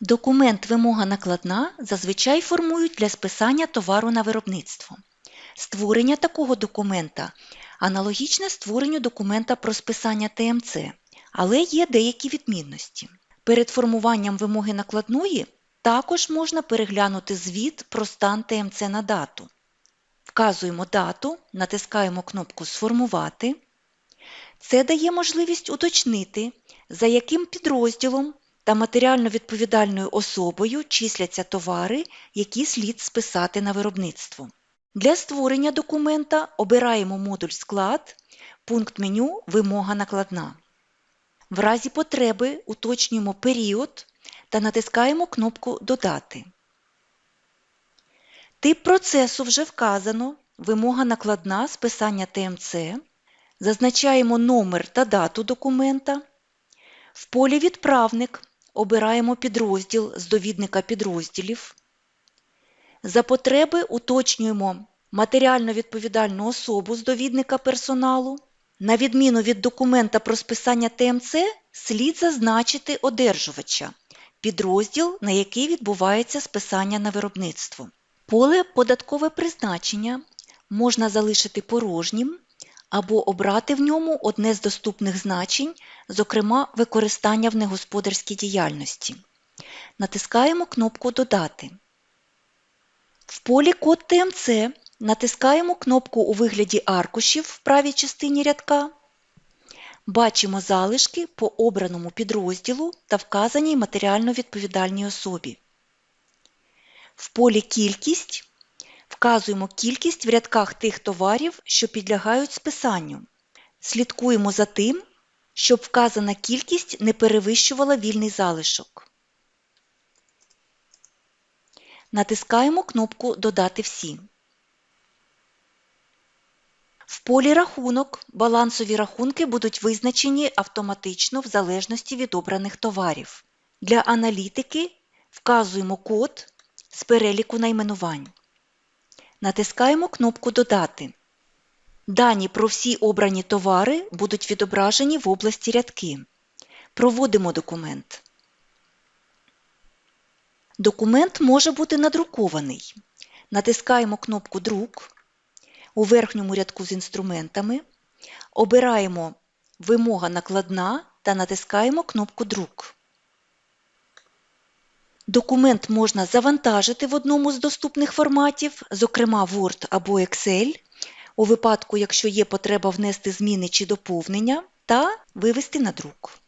Документ вимога накладна зазвичай формують для списання товару на виробництво. Створення такого документа аналогічне створенню документа про списання ТМЦ, але є деякі відмінності. Перед формуванням вимоги накладної також можна переглянути звіт про стан ТМЦ на дату. Вказуємо дату, натискаємо кнопку Сформувати. Це дає можливість уточнити, за яким підрозділом та матеріально відповідальною особою числяться товари, які слід списати на виробництво. Для створення документа обираємо модуль Склад, пункт меню Вимога накладна. В разі потреби уточнюємо період та натискаємо кнопку Додати. Тип процесу вже вказано, вимога накладна списання ТМЦ. Зазначаємо номер та дату документа. В полі Відправник обираємо підрозділ з довідника підрозділів. За потреби уточнюємо матеріально відповідальну особу з довідника персоналу. На відміну від документа про списання ТМЦ, слід зазначити одержувача, підрозділ, на який відбувається списання на виробництво. Поле Податкове призначення можна залишити порожнім або обрати в ньому одне з доступних значень, зокрема використання в негосподарській діяльності. Натискаємо кнопку Додати. В полі Код ТМЦ натискаємо кнопку у вигляді аркушів в правій частині рядка. Бачимо залишки по обраному підрозділу та вказаній матеріально відповідальній особі. В полі Кількість вказуємо кількість в рядках тих товарів, що підлягають списанню. Слідкуємо за тим, щоб вказана кількість не перевищувала вільний залишок. Натискаємо кнопку Додати всі. В полі Рахунок балансові рахунки будуть визначені автоматично в залежності від обраних товарів. Для аналітики вказуємо код з переліку найменувань. Натискаємо кнопку Додати. Дані про всі обрані товари будуть відображені в області рядки. Проводимо документ. Документ може бути надрукований. Натискаємо кнопку Друк у верхньому рядку з інструментами, обираємо Вимога накладна та натискаємо кнопку Друк. Документ можна завантажити в одному з доступних форматів, зокрема Word або Excel, у випадку, якщо є потреба внести зміни чи доповнення, та вивести на друк.